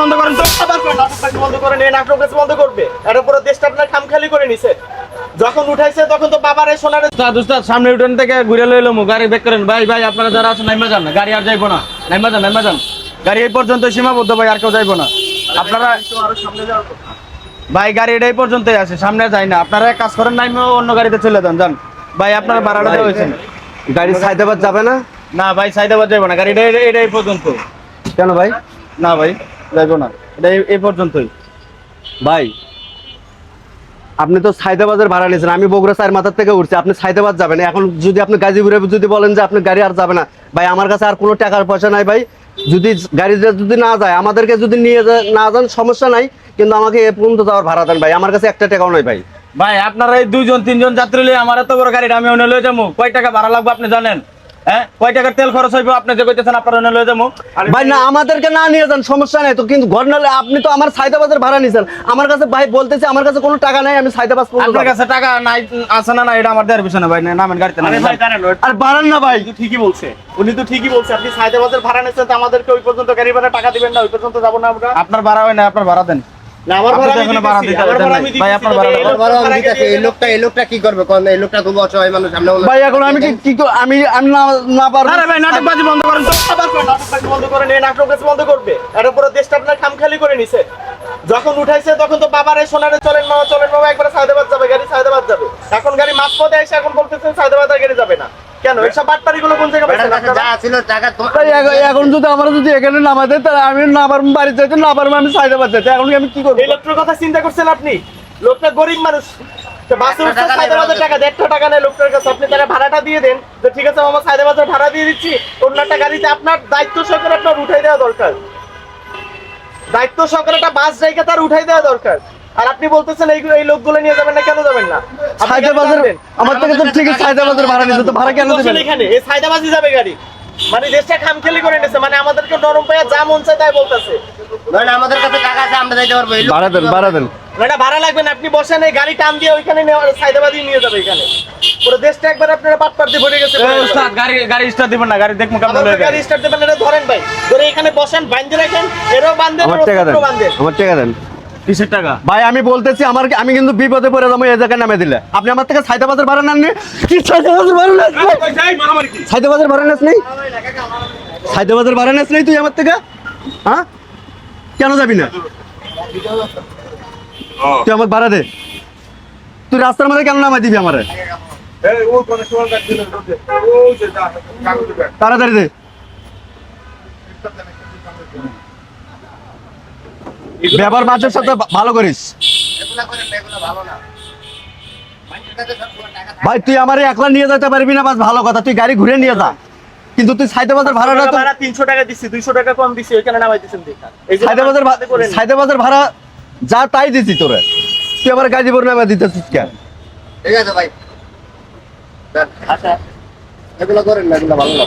বন্ধ করেন তো আবার বন্ধ করেন এই নাটকবাজি বন্ধ করবে। এর উপরে দেশটা আপনার খামখালি করে নিছে। যখন উঠাইছে তখন তো বাবার এই সোনার উস্তাদ সামনে উঠোন থেকে ঘুরে লইলো মু গাড়ি বেক করেন। ভাই ভাই আপনারা যারা আছেন নাইমা যান না গাড়ি আর যাইবো না। নাইমা যান নাইমা যান। গাড়ি এই পর্যন্ত সীমাবদ্ধ ভাই আর কেউ যাইবো না। আপনারা। ভাই গাড়ি এটাই পর্যন্তই আছে সামনে যায় না। আপনারা এক কাজ করেন নাইমা অন্য গাড়িতে চলে যান যান। ভাই আপনারা ভাড়াটা দেওয়া হয়েছেন। গাড়ি সাইদাবাদ যাবে না? না ভাই সাইদাবাদ যাইবো না গাড়ি এটা এটাই পর্যন্ত। কেন ভাই? না ভাই। যাইবো না। এটা এই- পর্যন্তই। ভাই আপনি তো সাইদাবাদের ভাড়া নিয়েছেন আমি বগুড়া চার মাথার থেকে উঠছি আপনি সাইদাবাদ যাবেন এখন যদি আপনি গাজীপুরে যদি বলেন যে আপনি গাড়ি আর যাবে না ভাই আমার কাছে আর কোনো টাকার পয়সা নাই ভাই। যদি গাড়িতে যদি না যায় আমাদেরকে যদি নিয়ে না যান সমস্যা নাই কিন্তু আমাকে এ পর্যন্ত যাওয়ার ভাড়া দেন ভাই আমার কাছে একটা টাকাও নাই ভাই। ভাই আপনারা এই দুইজন তিনজন যাত্রী লই আমার এত বড় গাড়িটা আমি অন্য লয়ে যাব। কয় টাকা ভাড়া লাগবে আপনি জানেন? হ্যাঁ? কয় টাকার তেল খরচ হইবে? আপনি যে কইতেছেন আপনারা অন্য লয়ে যাব। ভাই না আমাদেরকে না নিয়ে যান সমস্যা নাই তো। কিন্তু ঘর নালে আপনি তো আমার সাইদাবাদের ভাড়া নিয়েছেন আমার কাছে ভাই বলতেছে আমার কাছে কোনো টাকা নাই আমি আপনার। কাছে টাকা নাই আছে না না এটা আমার দেওয়ার বিষয় না ভাই নামেন গাড়িতে আরে ভাই আর বাড়ান না ভাই। ঠিকই বলছে। উনি তো ঠিকই বলছে আপনি ভাড়া তো আমাদেরকে ওই পর্যন্ত গাড়ি ভাড়া টাকা দিবেন না ওই পর্যন্ত যাব না আমরা। আপনার ভাড়া হয় না আপনার ভাড়া দেন। না আমার আপনি ভাড়া তো আমি এখনও ভাড়া দিতেছি, দিতে আমার দেন ভাড়া নাই। আমি ভাই, দিতেছি, আপনার তবে ভাড়াটা এই দেন। লোকটা বড় ভাড়া অঙ্কিত আছে, দিয়ে- এই লোকটা এই লোকটা কি করবে? কোন এই লোকটা খুব অসহায় মানুষ আমরা ওনার- ভাই এখন আমি কি কি কর- আমি আমি না না পারব। নাটকবাজি বন্ধ করেন তো। নাটকবাজি বন্ধ করেন এই নাটকবাজি বন্ধ করবে। এর উপরে দেশটা আপনার খামখালি করে নিছে। যখন উঠাইছে তখন তো বাবার সোনারে চলেন মামা চলেন মামা একবার সায়দাবাদ যাবে গাড়ি সায়দাবাদ যাবে। এখন গাড়ি মাঝ পথে এসে এখন বলতেছেন সায়দাবাদ আর গাড়ি যাবে না। কেন? এইসব বাটপারি কোন জায়গায় বেটার পাইছেন কাছে যা ছিল টাকা তোমার এখন- এখন যদি আমার যদি এখানে নামাতে তাহলে আমি না বাড়ি যেতে না পারব আমি সাইদাবাদ যেতে এখন আমি কি করব? এই লোকটার কথা চিন্তা করছেন আপনি? লোকটা গরিব মানুষ। তো বাসে উঠছে টাকা নেই, সায়দাবাদের ভাড়া টাকা দেড়টা টাকা নেই লোকটার কাছে। আপনি তারা ভাড়াটা দিয়ে দেন। তো ঠিক আছে মামা ভাড়া দিয়ে দিচ্ছি। অন্য একটা গাড়িতে আপনার দায়িত্ব সহকারে আপনার উঠাই দেওয়া দরকার। দায়িত্ব সহকারে একটা বাস জায়গা তার উঠাই দেওয়া দরকার। আর আপনি বলতেছেন এই এই লোকগুলো নিয়ে যাবেন না কেন যাবেন না? আপনি গাড়ি আমার থেকে তো ঠিক আছে সাইদাবাদের ভাড়া নিতে তো ভাড়া কেন দেবেন? এখানে এই সাইদাবাজি যাবে গাড়ি। মানে দেশটা খামখেলি করে নিছে মানে আমাদেরকে নরম পাইয়া যা মন চায় তাই বলতেছে। আমাদের কাছে টাকা আছে আমরা যাইতে পারব ভাড়া দেন ভাড়া দেন। না ভাড়া লাগবে না আপনি বসেন এই গাড়ি টান দিয়ে ওইখানে নেওয়া- সাইদাবাদি নিয়ে যাবে এখানে। পুরো দেশটা একবার আপনারা পাট পাট দিয়ে ভরে গেছে উস্তাদ গাড়ি গাড়ি স্টার্ট দিবেন না গাড়ি দেখমু কেমন আমাদের গাড়ি স্টার্ট দেবেন এটা ধরেন ভাই। ধরে এখানে বসেন বাঁধে রাখেন এরও বাঁধেন আমার টাকা দেন আমার টাকা দেন। কিসের টাকা? ভাই আমি বলতেছি আমার আমি কিন্তু বিপদে পড়ে যাব এই জায়গায় নামে দিলে। আপনি আমার থেকে ভাড়া কি ভাড়া ভাড়া নেস নেই সাইদাবাদের ভাড়া নেস নেই তুই আমার থেকে? হ্যাঁ কেন যাবি না? তুই আমাকে ভাড়া দে। তুই রাস্তার মধ্যে কেন নামাই দিবি আমারে? তাড়াতাড়ি দে। ব্যবহার মানুষের সাথে ভালো করিস। ভাই তুই আমার একলা নিয়ে যেতে পারবি না বাস ভালো কথা। তুই গাড়ি ঘুরে নিয়ে যা। কিন্তু তুই সাইদাবাদের ভাড়াটা তো ভাড়া তিনশো টাকা দিচ্ছি দুইশো টাকা কম দিচ্ছি ওইখানে নামাই দিচ্ছেন দেখা। এই যে সাইদাবাদের বাঁধে করে নিন। সাইদাবাদের ভাড়া যা তাই দিছি তোরে। তুই আবার গাজীপুর নামে দিতেছিস কেন? ঠিক আছে ভাই। দেন। আচ্ছা। এগুলো করেন না এগুলো ভালো না।